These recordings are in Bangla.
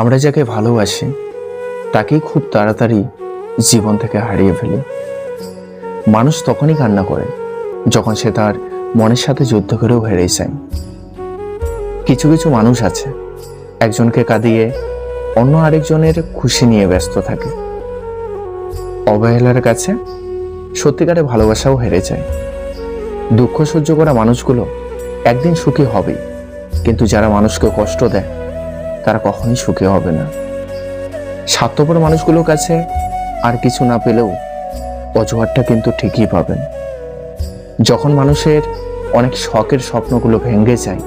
আমরা যাকে ভালোবাসি, তাকেই খুব তাড়াতাড়ি জীবন থেকে হারিয়ে ফেলি। মানুষ তখনই কান্না করে, যখন সে তার মনের সাথে যুদ্ধ করেও হেরে যায়। কিছু কিছু মানুষ আছে, একজনকে কাঁদিয়ে অন্য আরেকজনের খুশি নিয়ে ব্যস্ত থাকে। অবহেলার কাছে সত্যিকারে ভালোবাসাও হেরে যায়। দুঃখ সহ্য করা মানুষগুলো একদিন সুখী হবেই, কিন্তু যারা মানুষকে কষ্ট দেয় তারা কখনোই সুখী হবে না। স্বার্থপর মানুষগুলোর কাছে আর কিছু না পেলেও অজুহাতটা কিন্তু ঠিকই পাবেন। যখন মানুষের অনেক শখের স্বপ্নগুলো ভেঙে যায়,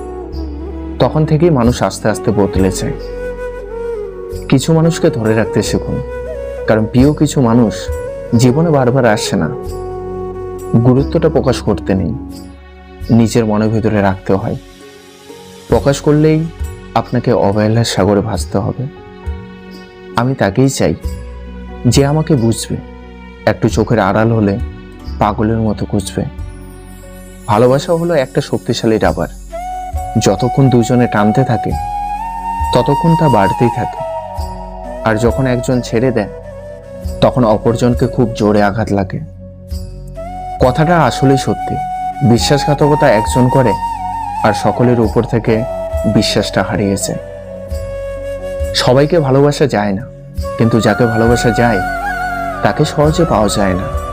তখন থেকেই মানুষ আস্তে আস্তে বদলে যায়। কিছু মানুষকে ধরে রাখতে শিখুন, কারণ প্রিয় কিছু মানুষ জীবনে বারবার আসে না। গুরুত্বটা প্রকাশ করতে নেই, নিজের মনের ভিতরে রাখতে হয়। প্রকাশ করলেই আপনাকে অবহেলার সাগরে ভাসতে হবে। আমি তাকেই চাই, যে আমাকে বুঝবে, একটু চোখের আড়াল হলে পাগলের মতো খুঁজবে। ভালোবাসা হলো একটা শক্তিশালী রাবার। যতক্ষণ দুজনে টানতে থাকে, ততক্ষণ তা বাড়তেই থাকে। আর যখন একজন ছেড়ে দেয়, তখন অপরজনকে খুব জোরে আঘাত লাগে। কথাটা আসলেই সত্যি। বিশ্বাসঘাতকতা একজন করে, আর সকলের উপর থেকে বিশ্বাসটা হারিয়েছে। সবাইকে ভালোবাসা যায় না, কিন্তু যাকে ভালোবাসা যায়, তাকে সহজে পাওয়া যায় না।